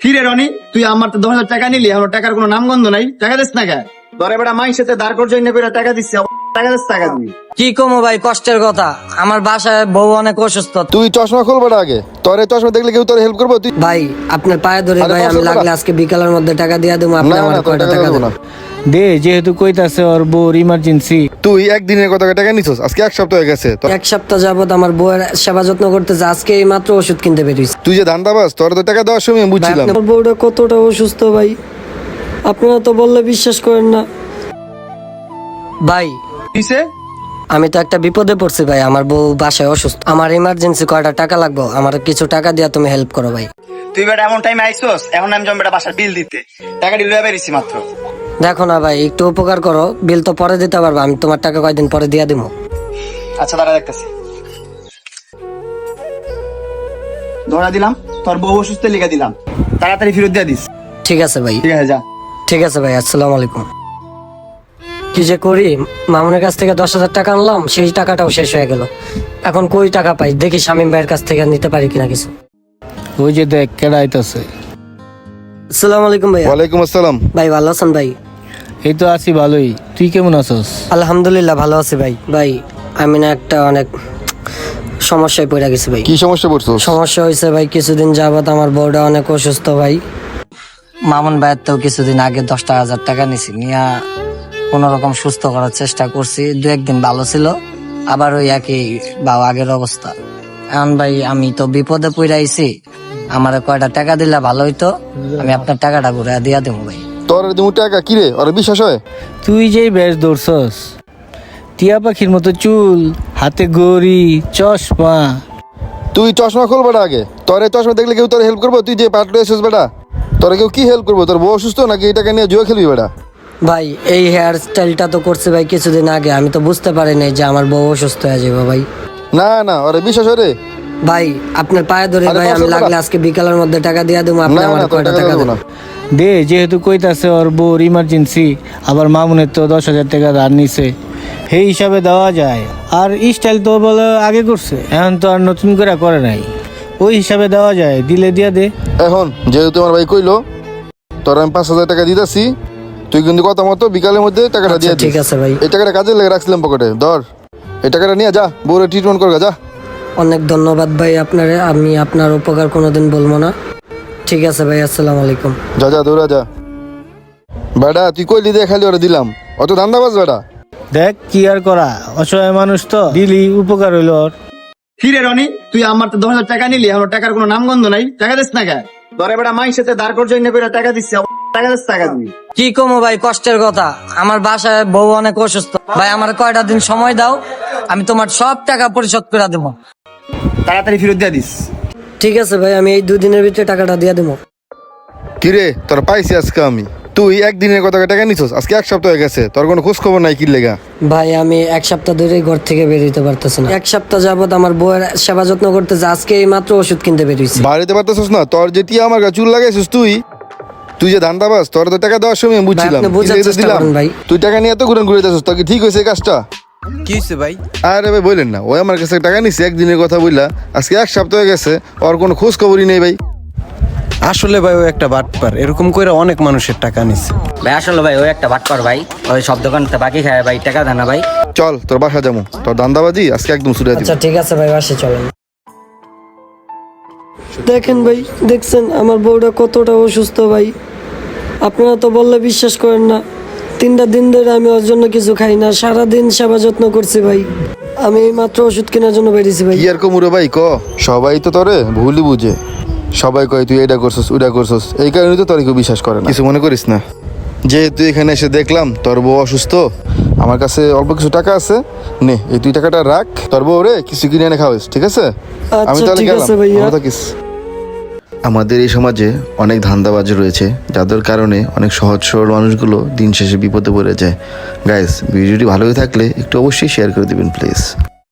কিরে রনি, তুই আমার তো দশ হাজার টাকা নিলি আমার টাকার কোনো নামগন্ধ নাই, টাকা দিস না কে? ধরে বেড়া মাইসেতে দাঁড় করছে টাকা দিচ্ছি কি কমো ভাই কষ্টের কথা। আমার বাসায় বউ অনেক অসুস্থ। তুই চশমা খুলবে না আগে? তোর চশমা দেখলে কেউ তোর হেল্প করব? তুই ভাই আপনার পায়ে ধরে ভাই আমি লাগলে আজকে বিকালের মধ্যে টাকা দিয়ে দেবো আপনি আমার কয়টা টাকা দেবো দে যেহেতু কইতাছে ওর বউর ইমার্জেন্সি তুই একদিনের কত টাকা নিছস? আজকে এক সপ্তাহ হয়ে গেছে। এক সপ্তাহ যাবত আমার বউয়ের সেবা যত্ন করতেছে আজকে এই মাত্র ওষুধ কিনতে বেরিয়েছি। তুই যে ধান্দাবাজ তোর তো টাকা দেওয়ার সময় বুঝছিলাম। আপনার বউটা কতটা অসুস্থ ভাই? আপনারা তো বললে বিশ্বাস করেন না। ভাই কিসে? আমি তো একটা বিপদে পড়ছি ভাই আমার বউ বাসায় অসুস্থ। আমার ইমার্জেন্সি কয়টা টাকা লাগবে? আমার কিছু টাকা দিয়া তুমি হেল্প করো ভাই। তুই বেটা এমন টাইম আইসোস এখন আমি জম বেটা বাসার বিল দিতে। টাকা দিলে বেরিয়েছি মাত্র। দেখো না ভাই একটু উপকার করো বিল তো পরে দিতে পারব আমি তোমার টাকা কয়দিন পরে দিয়া দিব আচ্ছা দাঁড়া দেখতেছি। ধরা দিলাম তোর বউ অসুস্থ লিখে দিলাম। তাড়াতাড়ি ফেরত দিয়ে দিস। ঠিক আছে ভাই। ঠিক আছে যা। ঠিক আছে ভাই আসসালামু আলাইকুম। কি যে করি? মামুনের কাছ থেকে দশ হাজার টাকা আনলাম সেই টাকাটাও শেষ হয়ে গেল। এখন কই টাকা পাই? দেখি শামীম ভাইয়ের কাছ থেকে নিতে পারি কিনা কিছু। ওই যে দেখ কেডাইতেছে আসসালামু আলাইকুম ভাই ওয়ালাইকুম আসসালাম। ভাই ভালো আছেন ভাই? এই তো আছি ভালোই। তুই কেমন আছস? আলহামদুলিল্লাহ ভালো আছি ভাই। ভাই আমি না একটা অনেক সমস্যায় পড়ে গেছি ভাই। কি সমস্যা পড়ছো? সমস্যা হয়েছে ভাই কিছুদিন যাবত আমার বউটা অনেক অসুস্থ ভাই। মামুন ভাইয়ের তো কিছুদিন আগে দশটা হাজার টাকা নিছি নিয়া কোন রকম সুস্থ করার চেষ্টা করছি। দু একদিন ভালো ছিল আবার ওই একই বা আগের অবস্থা। এখন ভাই আমি তো বিপদে পড়ে আইছি। আমার কয়টা টাকা দিলে ভালো হইতো আমি আপনার টাকাটা ঘুরে দিয়া দেবো ভাই। তোর দিমু টাকা? কি রে ওর বিশ্বাস হয়? তুই যেই বেশ ধরছস। টিয়া পাখির মতো চুল হাতে গড়ি চশমা। তুই চশমা খুলবে না আগে। তোর এই চশমা দেখলে কেউ তোর হেল্প করব? তুই যে পাটলো এসেছিস বেটা তোর কেউ কি হেল্প করব? তোর বউ অসুস্থ নাকি এই টাকা নিয়ে জুয়া খেলবি বেটা? ভাই এই হেয়ার স্টাইলটা তো করছে ভাই কিছুদিন আগে। আমি তো বুঝতে পারি নাই যে আমার বউ অসুস্থ হয়ে যাবে ভাই। না না ওরে বিশ্বাস হয় রে ভাই আপনার পায়ে ধরে ভাই আমি লাগলে আজকে বিকালের মধ্যে টাকা দিয়ে দেবো আপনি আমার কয়টা টাকা টাকা দেবো দে যেহেতু কইতাছে ওর বউর ইমার্জেন্সি আবার মামুনের তো দশ হাজার টাকা ধার নিছে সেই হিসাবে দেওয়া যায়। আর স্টাইল তো বলে আগে করছে এখন তো আর নতুন করে করে নাই। ওই হিসাবে দেওয়া যায় দিলে দিয়া দে। এখন যেহেতু আমার ভাই কইলো তোর আমি পাঁচ হাজার টাকা দিতেছি তুই কিন্তু কথা মতো বিকালের মধ্যে টাকাটা আচ্ছা দিয়ে ঠিক আছে ভাই। এই টাকাটা কাজে লেগে রাখছিলাম পকেটে ধর। এই টাকাটা নিয়ে যা বউরে ট্রিটমেন্ট করগা যা। অনেক ধন্যবাদ ভাই আপনারে আমি আপনার উপকার কোনোদিন বলব না। ঠিক আছে ভাই আসসালামু আলাইকুম। যা যা দৌড়া যা। বেটা তুই কইলি দিয়ে খালি ওরে দিলাম। অত ধান্দাবাজ বেটা দেখ কি আর করা অসহায় মানুষ তো। দিলি উপকার হইল ওর। কিরে রনি? তুই আমার তো দশ হাজার টাকা নিলি আমার টাকার কোনো নামগন্ধ নাই। টাকা দিস না কে? ধরে বেটা মাই সাথে দাঁড় করছ টাকা দিচ্ছি। কি কমো ভাই কষ্টের কথা। আমার বাসায় বউ অনেক অসুস্থ। ভাই আমার কয়টা দিন সময় দাও আমি তোমার সব টাকা পরিশোধ করে দেবো। তাড়াতাড়ি ফেরত দিয়ে দিস। ঠিক আছে ভাই আমি এই দুদিনের ভিতরে টাকাটা দিয়ে দেবো। কিরে তোর পাইছি আজকে আমি। তুই একদিনের কথা টাকা নিছস? আজকে এক সপ্তাহ হয়ে গেছে। তোর কোনো খোঁজ খবর নাই কি লেগা? ভাই আমি এক সপ্তাহ ধরে ঘর থেকে বেরোতে পারতেছি না। এক সপ্তাহ যাবত আমার বউয়ের সেবা যত্ন করতেছে আজকে এই মাত্র ওষুধ কিনতে বেরিয়েছি বাড়িতে পারতেছিস না? তোর যেটি আমার চুল লাগাইছিস তুই তুই যে ধান্দাবাজ তোর তো টাকা দেওয়ার সময় বুঝছিলাম। দিলাম তুই টাকা নিয়ে এত ঘুরে ঘুরে যাচ্ছিস তোর কি ঠিক হয়েছে কাজটা? কি হয়েছে ভাই? আরে ভাই বললেন না ওই আমার কাছে টাকা নিছে একদিনের কথা বললা আজকে এক সপ্তাহ হয়ে গেছে ওর কোনো খোঁজ খবরই নেই ভাই। আসলে ভাই ও একটা বাটপার এরকম করে অনেক মানুষের টাকা নিছে। ভাই আসলে ভাই ওই একটা ভাটপার ভাই ওই সব দোকানতে বাকি খায় ভাই টাকা দেয় না ভাই। চল তোর বাসা যাব তোর ধান্দাবাজি আজকে একদম সুরে দিব আচ্ছা ঠিক আছে ভাই বাসে চলেন। দেখেন ভাই দেখছেন আমার বউটা কতটা অসুস্থ ভাই। আপনারা তো বললে বিশ্বাস করেন না। তিনটা দিন ধরে আমি ওর জন্য কিছু খাই না সারা দিন সেবা যত্ন করছি ভাই। আমি এই মাত্র ওষুধ কেনার জন্য বেরিয়েছি ভাই। আর কমুরে ভাই ক? সবাই তো তোরে ভুলই বুঝে। সবাই কয় তুই এটা করছস ওইটা করছস। এই কারণে তো তোর কেউ বিশ্বাস করে না। কিছু মনে করিস না। যেহেতু এখানে এসে দেখলাম তোর বউ অসুস্থ আমার কাছে অল্প কিছু টাকা আছে নে এই তুই টাকাটা রাখ। তোর বউ রে কিছু কিনে এনে খাওয়াইস ঠিক আছে? আমি আচ্ছা, তাহলে ঠিক গেলাম। আছে ভাইয়া। ভালো থাকিস। আমাদের এই সমাজে অনেক ধান্দাবাজ রয়েছে, যাদের কারণে অনেক সহজ সরল মানুষগুলো দিন শেষে বিপদে পড়ে যায়। গাইস ভিডিওটি ভালো থাকলে একটু অবশ্যই শেয়ার করে দেবেন প্লিজ